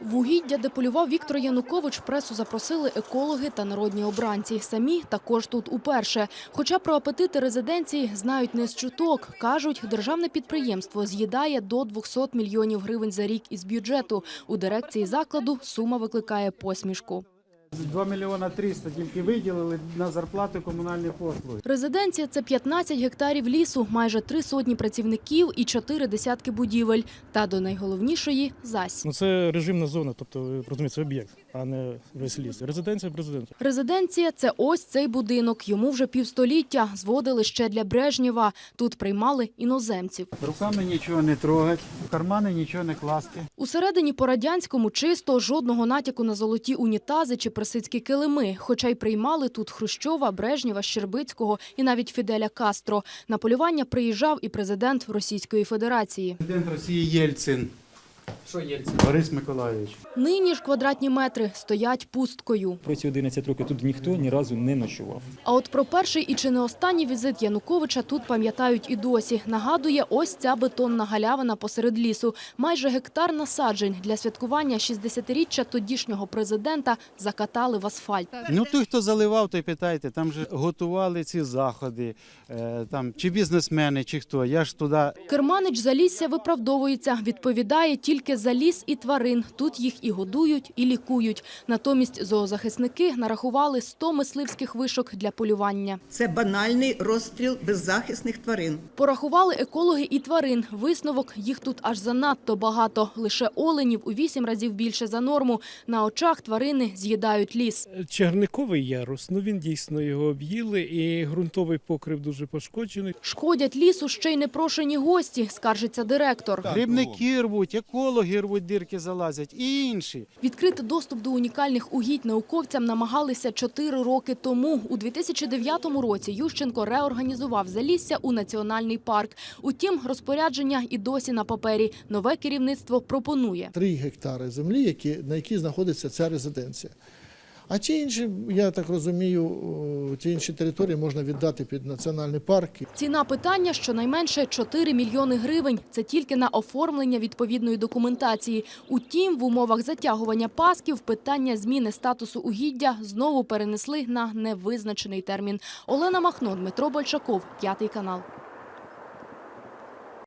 В угіддя, де полював Віктор Янукович, пресу запросили екологи та народні обранці. Самі також тут уперше. Хоча про апетити резиденції знають не з чуток. Кажуть, державне підприємство з'їдає до 200 мільйонів гривень за рік із бюджету. У дирекції закладу сума викликає посмішку. 2 мільйона 300 тільки виділили на зарплати комунальні послуги. Резиденція – це 15 гектарів лісу, майже три сотні працівників і чотири десятки будівель. Та до найголовнішої – зась. Ну це режимна зона, тобто розумієте, це об'єкт, а не весь ліс. Резиденція президента. Резиденція – це ось цей будинок. Йому вже півстоліття. Зводили ще для Брежнєва. Тут приймали іноземців. Руками нічого не трогать, в кармани нічого не класти. Усередині по-радянському чисто, жодного натяку на золоті унітази чи персидські килими. Хоча й приймали тут Хрущова, Брежнєва, Щербицького і навіть Фіделя Кастро. На полювання приїжджав і президент Російської Федерації. Президент Росії Єльцин. Що Єльцин? Борис Миколайович. Нині ж квадратні метри стоять пусткою. Про ці 11 років тут ніхто ні разу не ночував. А от про перший і чи не останній візит Януковича тут пам'ятають і досі. Нагадує ось ця бетонна галявина посеред лісу. Майже гектар насаджень для святкування 60-річчя тодішнього президента закатали в асфальт. Ну той, хто заливав, той питайте. Там же готували ці заходи, е, там чи бізнесмени, чи хто. Я ж туди Керманич Залісся виправдовується, відповідає тільки за ліс і тварин. Тут їх і годують, і лікують. Натомість зоозахисники нарахували 100 мисливських вишок для полювання. Це банальний розстріл беззахисних тварин. Порахували екологи і тварин. Висновок – їх тут аж занадто багато. Лише оленів у вісім разів більше за норму. На очах тварини з'їдають ліс. Чарниковий ярус, ну він дійсно його об'їли, і ґрунтовий покрив дуже пошкоджений. Шкодять лісу ще й непрошені гості, скаржиться директор. грибники рвуть, екологи рвуть, дірки залазять і інші. Відкрити доступ до унікальних угідь науковцям намагалися чотири роки тому. У 2009 році Ющенко реорганізував Залісся у національний парк. Утім, розпорядження і досі на папері. Нове керівництво пропонує. три гектари землі, які, на якій знаходиться ця резиденція. А ті інші, я так розумію, ті інші території можна віддати під національні парки. Ціна питання щонайменше 4 мільйони гривень. Це тільки на оформлення відповідної документації. Утім, в умовах затягування пасків питання зміни статусу угіддя знову перенесли на невизначений термін. Олена Махно, Дмитро Большаков, п'ятий канал.